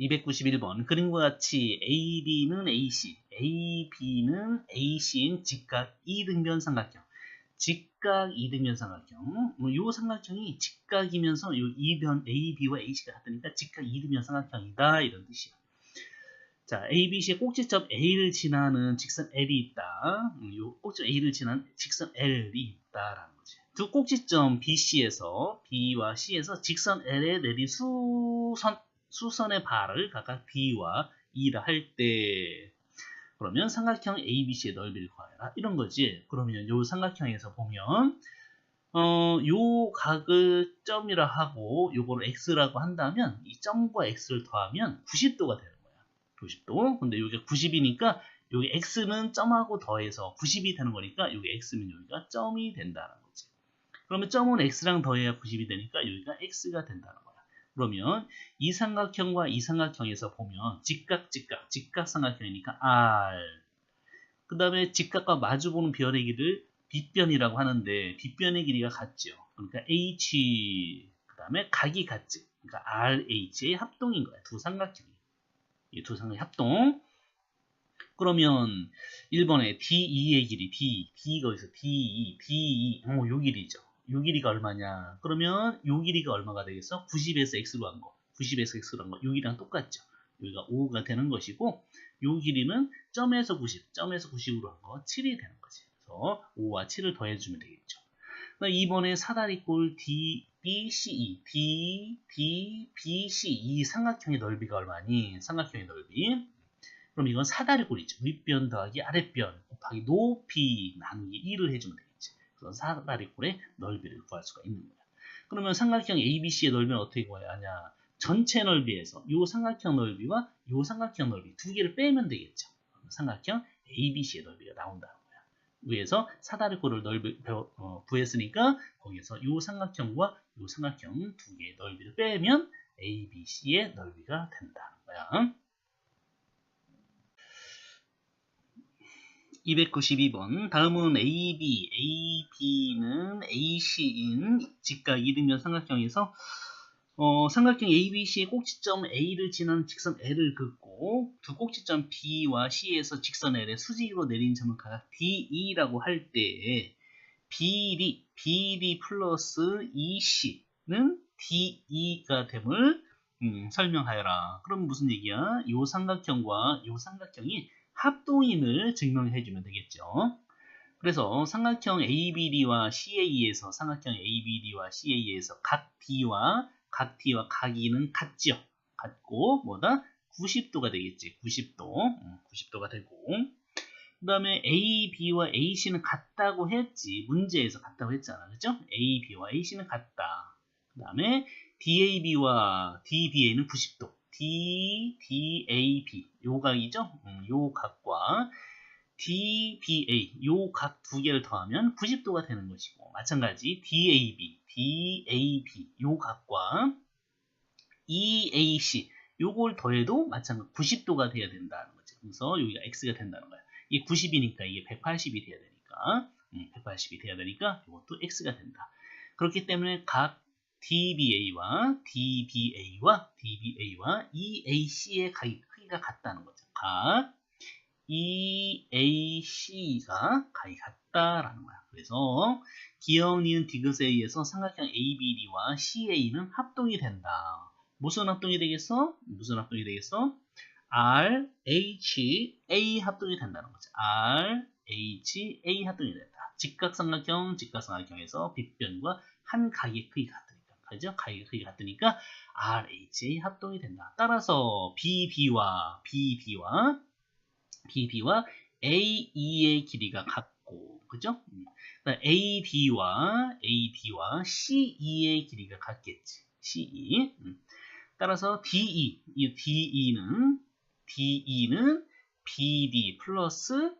291번 그림과 같이 AB는 AC, AB는 AC인 직각 이등변 삼각형. 직각 이등변 삼각형. 뭐요 삼각형이 직각이면서 요 이변 AB와 AC가 같으니까 직각 이등변 삼각형이다 이런 뜻이야. 자, ABC의 꼭지점 A를 지나는 직선 L이 있다. 음, 요 꼭지점 A를 지나는 직선 L이 있다라는 거지. 두 꼭지점 BC에서 B와 C에서 직선 L에 내린 수선 수선의 발을 각각 B와 E라 할 때 그러면 삼각형 ABC의 넓이를 구하라 이런 거지. 그러면 요 삼각형에서 보면 어, 요 각을 점이라 하고 요거를 x라고 한다면 이 점과 x를 더하면 90도가 되는 거야. 90도. 근데 여기가 90이니까 여기 x는 점하고 더해서 90이 되는 거니까 여기 x면 여기가 점이 된다는 거지. 그러면 점은 x랑 더해야 90이 되니까 여기가 x가 된다는 거야. 그러면 이 삼각형과 이 삼각형에서 보면 직각 직각 직각 삼각형이니까 R. 그 다음에 직각과 마주보는 변의 길이를 빗변이라고 하는데 빗변의 길이가 같죠. 그러니까 H 그 다음에 각이 같지. 그러니까 RH의 합동인 거야. 두 삼각형이. 이 두 삼각형 합동. 그러면 1번에 DE의 길이 D D가 어디서 DE DE 어, 요 길이죠 요 길이가 얼마냐? 그러면 요 길이가 얼마가 되겠어? 90에서 x로 한 거. 90에서 x로 한 거. 요 길이랑 똑같죠. 여기가 5가 되는 것이고 요 길이는 점에서 90, 점에서 90으로 한 거 7이 되는 거지. 그래서 5와 7을 더해주면 되겠죠. 2번에 사다리 꼴 DBCE, D, D, BC 이 삼각형의 넓이가 얼마니? 삼각형의 넓이. 그럼 이건 사다리 꼴이죠. 윗변 더하기 아랫변 곱하기 높이 나누기 2를 해주면 되겠죠. 그런 사다리꼴의 넓이를 구할 수가 있는 거야. 그러면 삼각형 ABC의 넓이는 어떻게 구해야 하냐? 전체 넓이에서 이 삼각형 넓이와 이 삼각형 넓이 두 개를 빼면 되겠죠. 삼각형 ABC의 넓이가 나온다는 거야. 위에서 사다리꼴을 넓이 어, 구했으니까 거기서 이 삼각형과 이 삼각형 두 개의 넓이를 빼면 ABC의 넓이가 된다는 거야. 292번 다음은 AB, AB는 AC인 직각 이등변 삼각형에서 어, 삼각형 ABC의 꼭지점 A를 지나는 직선 L을 긋고 두 꼭지점 B와 C에서 직선 L의 수직으로 내린 점을 각각 DE라고 할 때 BD, BD 플러스 EC는 DE가 됨을 음, 설명하여라. 그럼 무슨 얘기야? 이 삼각형과 이 삼각형이 합동인을 증명해 주면 되겠죠. 그래서 삼각형 ABD와 CA에서 삼각형 ABD와 CA에서 각 D와 각 D와 각 E는 같죠. 같고 뭐다? 90도가 되겠지. 90도. 90도가 음, 되고 그 다음에 AB와 AC는 같다고 했지. 문제에서 같다고 했잖아. 그죠? AB와 AC는 같다. 그 다음에 DAB와 DBA는 90도. D, DAB 요 각이죠? 음, 요 각과 DBA 요 각 두 개를 더하면 90도가 되는 것이고 마찬가지 DAB, DAB 요 각과 EAC 요걸 더해도 마찬가지 90도가 돼야 된다는 거죠. 그래서 여기가 X가 된다는 거야. 이게 90이니까 이게 180이 돼야 되니까 음, 180이 돼야 되니까 이것도 X가 된다. 그렇기 때문에 각 DBA와 DBA와 DBA와 EAC의 크기가 같다는 거죠. 각 EAC가 각이 같다라는 거야. 그래서 기억니은 디귿에 의해서 삼각형 ABD와 CA는 합동이 된다. 무슨 합동이 되겠어? 무슨 합동이 되겠어? R, H, A 합동이 된다는 거죠. R, H, A 합동이 된다. 직각삼각형, 직각삼각형에서 빗변과 한 각의 크기가 같다. 그죠? 크기 같으니까 RHA 합동이 된다. 따라서 BB와 BB와 BB와 AE의 길이가 같고 그죠? 음. AB와 AB와 CE의 길이가 같겠지. CE. 음. 따라서 DE, 이 DE는 DE는 BD 플러스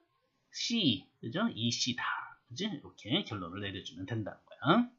C, 그죠? EC다. 그죠? 이렇게 결론을 내려주면 된다는 거야.